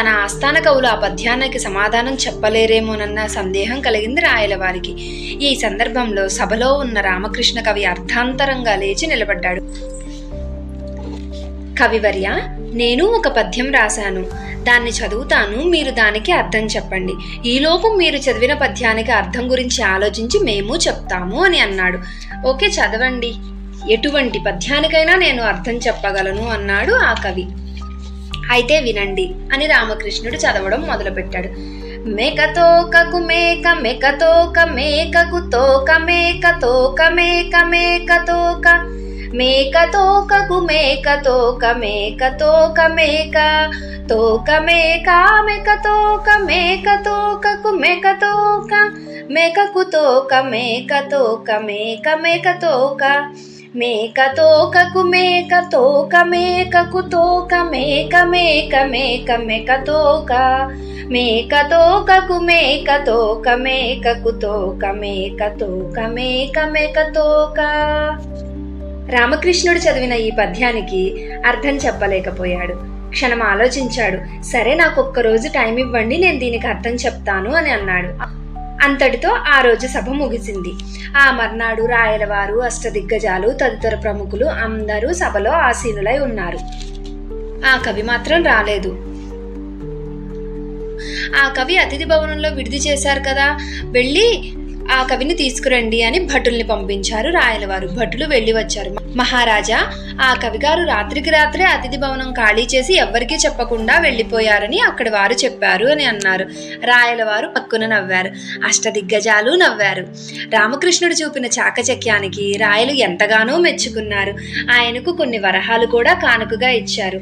తన ఆస్థాన కవులు ఆ పద్యానికి సమాధానం చెప్పలేరేమోనన్న సందేహం కలిగింది రాయల వారికి. ఈ సందర్భంలో సభలో ఉన్న రామకృష్ణ కవి అర్ధాంతరంగా లేచి నిలబడ్డాడు. కవివర్య నేను ఒక పద్యం రాశాను. దాన్ని చదువుతాను. మీరు దానికి అర్థం చెప్పండి. ఈలోపు మీరు చదివిన పద్యానికి అర్థం గురించి ఆలోచించి మేము చెప్తాము అని అన్నాడు. ఓకే చదవండి. ఎటువంటి పద్యానికైనా నేను అర్థం చెప్పగలను అన్నాడు ఆ కవి. అయితే వినండి అని రామకృష్ణుడు చదవడం మొదలుపెట్టాడు. మేకతోకకు మేక మేకతోక మేకకు తోక మేక తోక మేక మేక తోక. మేక తోకకు మేక తోక మేక తోక మేక. తోక మేక మేక తోక మేక తోకకు మేక తోక. మేకకు తోక మేక తోక మేక మేక తోక. మేక తోకకు మేక తోక మేకకు తోక మేక మేక మేక మేక తోక. మేక తోకకు మేక తోక మేకకు తోక మేక తోక మేక మేక తోక. రామకృష్ణుడు చదివిన ఈ పద్యానికి అర్థం చెప్పలేకపోయాడు. క్షణం ఆలోచించాడు. సరే నాకు ఒక్క రోజు టైం ఇవ్వండి నేను దీనికి అర్థం చెప్తాను అని అన్నాడు. అంతటితో ఆ రోజు సభ ముగిసింది. ఆ మర్నాడు రాయలవారు అష్టదిగ్గజాలు తదితర ప్రముఖులు అందరూ సభలో ఆసీనులై ఉన్నారు. ఆ కవి మాత్రం రాలేదు. ఆ కవి అతిథి భవనంలో విడిది చేశారు కదా వెళ్ళి ఆ కవిని తీసుకురండి అని భటుల్ని పంపించారు రాయలవారు. భటులు వెళ్ళి వచ్చారు. మహారాజా ఆ కవిగారు రాత్రికి రాత్రే అతిథి భవనం ఖాళీ చేసి ఎవ్వరికీ చెప్పకుండా వెళ్ళిపోయారని అక్కడి వారు చెప్పారు అని అన్నారు. రాయలవారు పక్కున నవ్వారు. అష్టదిగ్గజాలు నవ్వారు. రామకృష్ణుడు చూపిన చాకచక్యానికి రాయలు ఎంతగానో మెచ్చుకున్నారు. ఆయనకు కొన్ని వరహాలు కూడా కానుకగా ఇచ్చారు.